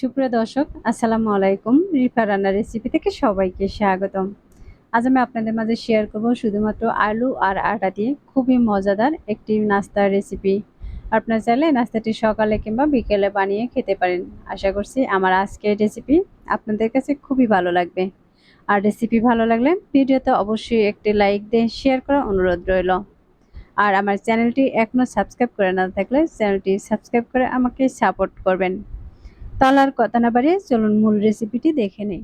সুপ্রিয় দর্শক, আসসালামু আলাইকুম। রিফা রান্নার রেসিপি থেকে সবাইকে স্বাগতম। আজ আমি আপনাদের মাঝে শেয়ার করব শুধুমাত্র আলু আর আটা দিয়ে। খুবই মজাদার একটি নাস্তার রেসিপি আপনার চাইলে নাস্তাটি সকালে কিংবা বিকেলে বানিয়ে খেতে পারেন। আশা করছি আমার আজকের রেসিপি আপনাদের কাছে খুবই ভালো লাগবে। আর রেসিপি ভালো লাগলে ভিডিওতে অবশ্যই একটি লাইক দিয়ে শেয়ার করার অনুরোধ রইল। আর আমার চ্যানেলটি এখনও সাবস্ক্রাইব করে না থাকলে চ্যানেলটি সাবস্ক্রাইব করে আমাকে সাপোর্ট করবেন। তাহলে আর কথা না বাড়িয়ে চলুন মূল রেসিপিটি দেখে নেই।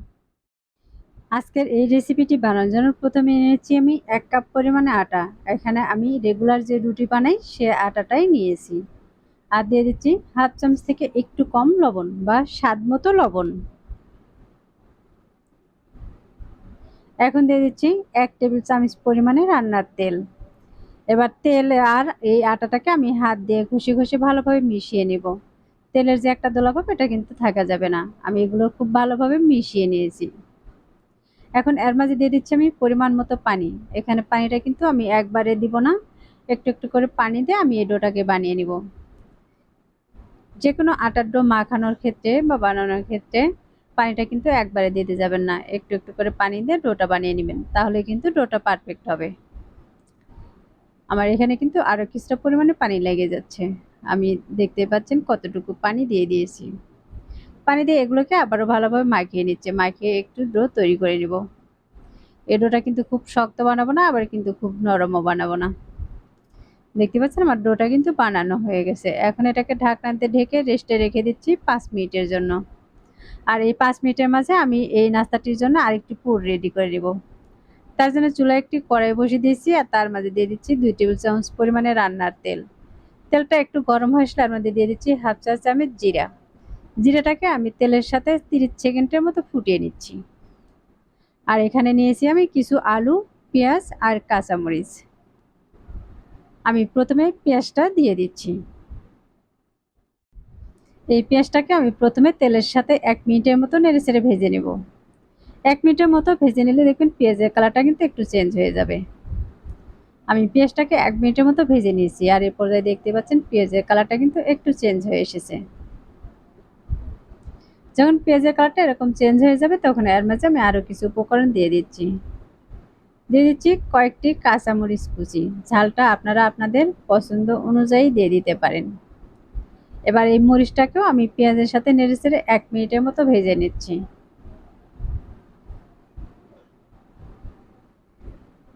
আজকের এই রেসিপিটি বানানোর জন্য প্রথমে নিয়েছি আমি এক কাপ পরিমাণে আটা। এখানে আমি রেগুলার যে রুটি বানাই, সে আটাটাই নিয়েছি। আর দিয়ে দিচ্ছি হাফ চামচ থেকে একটু কম লবণ বা স্বাদ মতো লবণ। এখন দিয়ে দিচ্ছি এক টেবিল চামচ পরিমাণে রান্নার তেল। এবার তেল আর এই আটাটাকে আমি হাত দিয়ে ঘষে ঘষে ভালোভাবে মিশিয়ে নেব। তেলের যে একটা দোলাভাব এটা কিন্তু থাকা যাবে না। আমি এগুলো খুব ভালোভাবে মিশিয়ে নিয়েছি। এখন এর মাঝে দিয়ে দিচ্ছি আমি পরিমাণ মতো পানি। এখানে পানিটা কিন্তু আমি একবারে দিব না। একটু একটু করে পানি দিয়ে আমি এই ডোটাকে বানিয়ে নিব। যে কোনো আটার ডো মাখানোর ক্ষেত্রে বা বানানোর ক্ষেত্রে পানিটা কিন্তু একবারে দিতে যাবেন না। একটু একটু করে পানি দিয়ে ডোটা বানিয়ে নেবেন, তাহলে কিন্তু ডোটা পারফেক্ট হবে। আমার এখানে কিন্তু আরও কিছুটা পরিমাণে পানি লেগে যাচ্ছে। আমি দেখতে পাচ্ছেন কতটুকু পানি দিয়ে দিয়েছি। পানি দিয়ে এগুলোকে আবারও ভালোভাবে মাখিয়ে নিচ্ছে। মাখিয়ে একটু ডো তৈরি করে নিব। এই ডোটা কিন্তু খুব শক্ত বানাবো না, আবার কিন্তু খুব নরমও বানাবো না। দেখতে পাচ্ছেন আমার ডোটা কিন্তু বানানো হয়ে গেছে। এখন এটাকে ঢাকনাতে ঢেকে রেস্টে রেখে দিচ্ছি পাঁচ মিনিটের জন্য। আর এই পাঁচ মিনিটের মাঝে আমি এই নাস্তাটির জন্য আরেকটি পুর রেডি করে নেব। তার জন্য চুলায় একটি কড়াই বসিয়ে দিয়েছি আর তার মাঝে দিয়ে দিচ্ছি দুই টেবিল চামচ পরিমাণে রান্নার তেল। তেলটা একটু গরম হয়ে আসলে মধ্যে দিয়ে দিচ্ছি হাফ চা চামচ জিরা। জিরাটাকে আমি তেলের সাথে তিরিশ সেকেন্ডের মতো ফুটিয়ে নিচ্ছি। আর এখানে নিয়েছি আমি কিছু আলু, পেঁয়াজ আর কাঁচামরিচ। আমি প্রথমে পেঁয়াজটা দিয়ে দিচ্ছি। এই পেঁয়াজটাকে আমি প্রথমে তেলের সাথে এক মিনিটের মতো নেড়ে ছেড়ে ভেজে নেব। এক মিনিটের মতো ভেজে নিলে দেখবেন পেঁয়াজের কালারটা কিন্তু একটু চেঞ্জ হয়ে যাবে। আমি পেঁয়াজটাকে এক মিনিটের মতো ভেজে নিয়েছি, আর এর পর্যায়ে দেখতে পাচ্ছেন পেঁয়াজের কালারটা কিন্তু একটু চেঞ্জ হয়ে এসেছে। যখন পেঁয়াজের কালারটা এরকম চেঞ্জ হয়ে যাবে, তখন এর মাঝে আমি আরও কিছু উপকরণ দিয়ে দিচ্ছি। দিয়ে দিচ্ছি কয়েকটি কাঁচামরিচ কুচি। ঝালটা আপনারা আপনাদের পছন্দ অনুযায়ী দিয়ে দিতে পারেন। এবার এই মরিচটাকেও আমি পেঁয়াজের সাথে নেড়ে চেড়ে এক মিনিটের মতো ভেজে নিচ্ছি।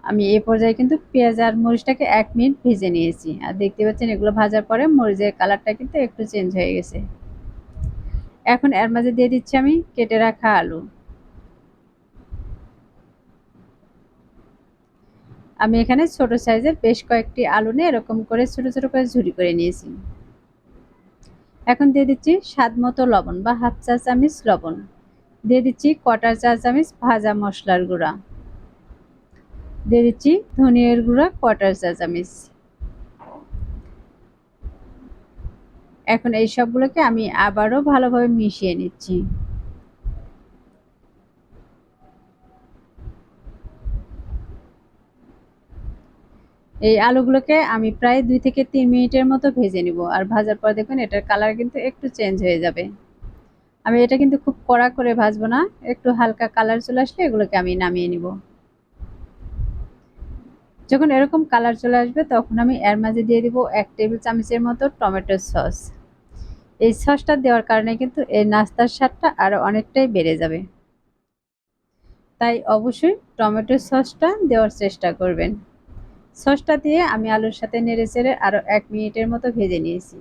আমি এ পর্যায়ে কিন্তু পেঁয়াজ আর মরিচটাকে এক মিনিট ভেজে নিয়েছি। আর দেখতে পাচ্ছেন এগুলো ভাজার পরে মরিচের কালারটা কিন্তু একটু চেঞ্জ হয়ে গেছে। এখন এর মাঝে দিয়ে দিচ্ছি আমি কেটে রাখা আলু। আমি এখানে ছোট সাইজের বেশ কয়েকটি আলু নিয়ে এরকম করে ছোট ছোট করে ঝুরি করে নিয়েছি। এখন দিয়ে দিচ্ছি স্বাদ মতো লবণ বা হাফ চা চামচ লবণ। দিয়ে দিচ্ছি কটার চা চামচ ভাজা মশলার গুঁড়া। দিয়ে দিচ্ছি ধনিয়ার গুঁড়া কোয়াটার চা এখন এই সবগুলোকে আমি আবারও ভালোভাবে মিশিয়ে নিচ্ছি। এই আলুগুলোকে আমি প্রায় দুই থেকে তিন মিনিটের মতো ভেজে নিব। আর ভাজার পর দেখুন, এটার কালার কিন্তু একটু চেঞ্জ হয়ে যাবে। আমি এটা কিন্তু খুব কড়া করে ভাজবো না, একটু হালকা কালার চলে আসলে এগুলোকে আমি নামিয়ে নিব। যখন এরকম কালার চলে আসবে, তখন আমি এর মাঝে দিয়ে দিব এক টেবিল চামচের মতো টমেটো সস। এই সসটা দেওয়ার কারণে কিন্তু এই নাস্তার স্বাদটা আরও অনেকটাই বেড়ে যাবে। তাই অবশ্যই টমেটো সসটা দেওয়ার চেষ্টা করবেন। সসটা দিয়ে আমি আলুর সাথে নেড়ে চেড়ে আরও এক মিনিটের মতো ভেজে নিয়েছি।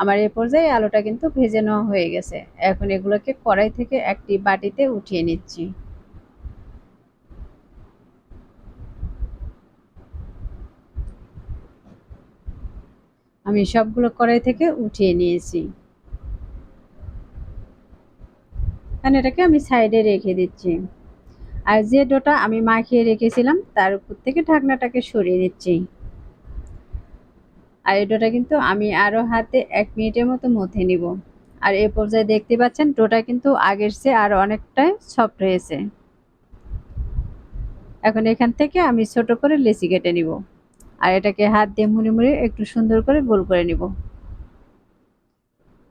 আমার এ পর্যায়ে আলুটা কিন্তু ভেজে নেওয়া হয়ে গেছে। এখন এগুলোকে কড়াই থেকে একটি বাটিতে উঠিয়ে নিচ্ছি। আমি সবগুলো কড়াই থেকে উঠিয়ে নিয়েছি। কারণ এটাকে আমি সাইডে রেখে দিচ্ছি। আর যে ডোটা আমি মাখিয়ে রেখেছিলাম, তার উপর থেকে ঢাকনাটাকে সরিয়ে নিচ্ছি আর এই ডোটা কিন্তু আমি আরও হাতে এক মিনিটের মতো মথে নিব। আর এ পর্যায়ে দেখতে পাচ্ছেন, ডোটা কিন্তু আগের চেয়ে আর অনেকটাই সফট হয়েছে। এখন এখান থেকে আমি ছোট করে লেচি কেটে নিব। আর এটাকে হাত দিয়ে মুড়ি মুড়ি একটু সুন্দর করে গোল করে নিব।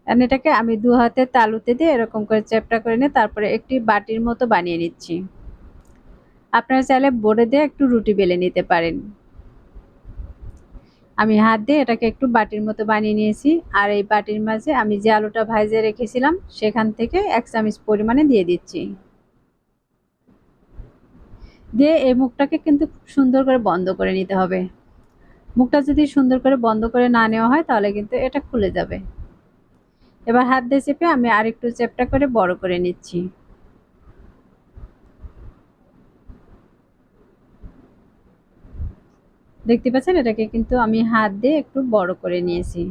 কারণ এটাকে আমি দু হাতে তালুতে দিয়ে এরকম করে চ্যাপটা করে নিয়ে তারপরে একটি বাটির মতো বানিয়ে নিচ্ছি। আপনারা চাইলে বোর্ডে দিয়ে একটু রুটি বেলে নিতে পারেন। আমি হাত দিয়ে এটাকে একটু বাটির মতো বানিয়ে নিয়েছি। আর এই বাটির মাঝে আমি যে আলুটা ভাজে রেখেছিলাম, সেখান থেকে এক চামচ পরিমাণে দিয়ে দিচ্ছি। দিয়ে এই মুখটাকে কিন্তু খুব সুন্দর করে বন্ধ করে নিতে হবে। মুখটা যদি সুন্দর করে বন্ধ করে না নেওয়া হয়, তাহলে কিন্তু এটা খুলে যাবে। এবার হাত দিয়ে চেপে আমি আরেকটু চেপটা করে বড় করে নিচ্ছি। দেখতে পাচ্ছেন? এটাকে কিন্তু আমি হাত দিয়ে একটু বড় করে নিয়েছি।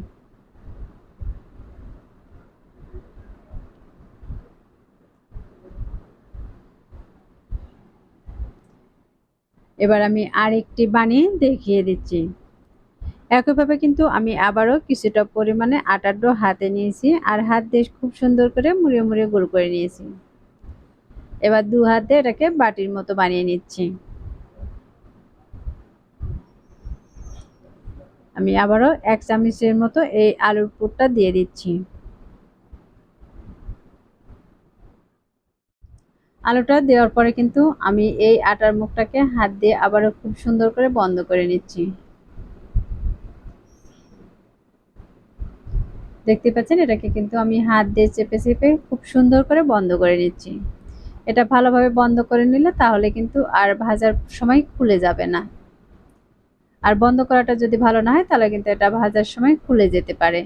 এবার আমি আরেকটি বানিয়ে দেখিয়ে দিচ্ছি। একইভাবে কিন্তু আমি আবারও কিছুটা পরিমাণে আটার ডো হাতে নিয়েছি আর হাত দিয়ে খুব সুন্দর করে মুড়ে মুড়ে গোল করে নিয়েছি। এবার দু হাত এটাকে বাটির মতো বানিয়ে নিচ্ছি। আমি আবারও এক চামচের মতো এই আলুর পুরটা দিয়ে দিচ্ছি। আলুটা দেওয়ার পরে কিন্তু আমি এই আটার মুখটাকে হাত দিয়ে আবারও খুব সুন্দর করে বন্ধ করে নিচ্ছি। দেখতে পাচ্ছেন, এটাকে কিন্তু আমি হাত দিয়ে চেপে চেপে খুব সুন্দর করে বন্ধ করে নিচ্ছি। এটা ভালোভাবে বন্ধ করে নিলে তাহলে কিন্তু আর ভাজার সময় খুলে যাবে না। আর বন্ধ করাটা যদি ভালো না হয়, তাহলে কিন্তু এটা ভাজার সময় খুলে যেতে পারে।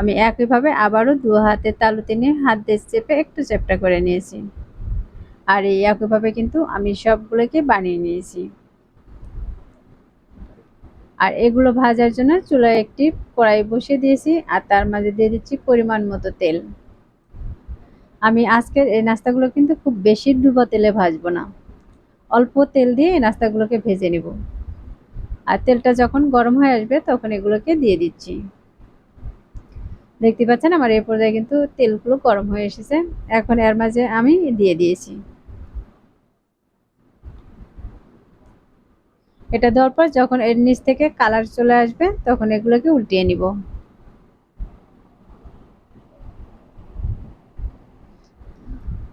আমি একইভাবে আবারও দু হাতে তালুতে নিয়ে হাত দিয়ে চেপে একটু চেপটা করে নিয়েছি। আর এই একইভাবে কিন্তু আমি সবগুলোকে বানিয়ে নিয়েছি। আর এগুলো ভাজার জন্য চুলায় একটি কড়াই বসিয়ে দিয়েছি আর তার মাঝে দিয়ে দিচ্ছি পরিমাণ মতো তেল। আমি আজকের এই নাস্তাগুলো কিন্তু খুব বেশি ডুবো তেলে ভাজবো না। অল্প তেল দিয়ে এই নাস্তাগুলোকে ভেজে নেব। আর তেলটা যখন গরম হয়ে আসবে তখন এগুলোকে দিয়ে দিচ্ছি। দেখতে পাচ্ছেন আমার এই পর্যায়ে কিন্তু তেলগুলো গরম হয়ে এসেছে। এখন এর মাঝে আমি দিয়ে দিয়েছি। এটা দেওয়ার পর যখন এর নিচ থেকে কালার চলে আসবে, তখন এগুলোকে উল্টিয়ে নিব।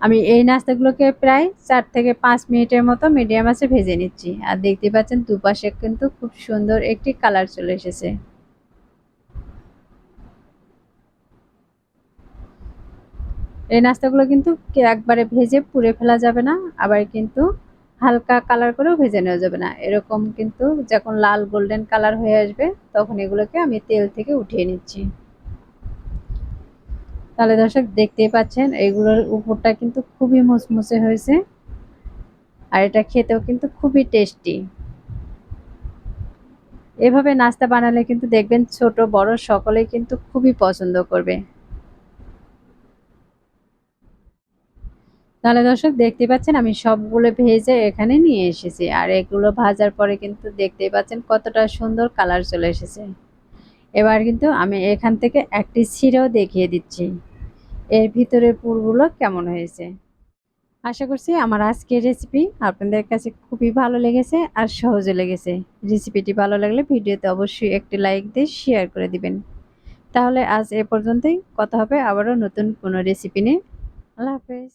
আমি এই নাস্তাগুলোকে প্রায় চার থেকে পাঁচ মিনিটের মতো মিডিয়াম আছে ভেজে নিচ্ছি। আর দেখতে পাচ্ছেন, দুপাশে কিন্তু খুব সুন্দর একটি কালার চলে এসেছে। এই নাস্তাগুলো কিন্তু একবারে ভেজে পুড়ে ফেলা যাবে না, আবার কিন্তু হালকা কালার করেও ভেজে নেওয়া যাবে না। এরকম কিন্তু যখন লাল গোল্ডেন কালার হয়ে আসবে, তখন এগুলোকে আমি তেল থেকে উঠিয়ে নিচ্ছি। তাহলে দর্শক দেখতেই পাচ্ছেন, এগুলোর উপরটা কিন্তু খুবই মুচমুচে হয়েছে। আর এটা খেতেও কিন্তু খুবই টেস্টি এভাবে নাস্তা বানালে কিন্তু দেখবেন ছোট, বড় সকলেই কিন্তু খুবই পছন্দ করবে। তাহলে দর্শক দেখতে পাচ্ছেন, আমি সবগুলো ভেজে এখানে নিয়ে এসেছি। আর এগুলো ভাজার পরে কিন্তু দেখতেই পাচ্ছেন কতটা সুন্দর কালার চলে এসেছে। এবার কিন্তু আমি এখান থেকে একটি ছিঁড়েও দেখিয়ে দিচ্ছি। এর ভিতরের পুরগুলো কেমন হয়েছে? আশা করছি আমার আজকের রেসিপি আপনাদের কাছে খুবই ভালো লেগেছে আর সহজে লেগেছে। রেসিপিটি ভালো লাগলে ভিডিওতে অবশ্যই একটি লাইক দিয়ে শেয়ার করে দিবেন। তাহলে আজ এ পর্যন্তই। কথা হবে আবারও নতুন কোনো রেসিপি নিয়ে। আল্লাহ হাফেজ।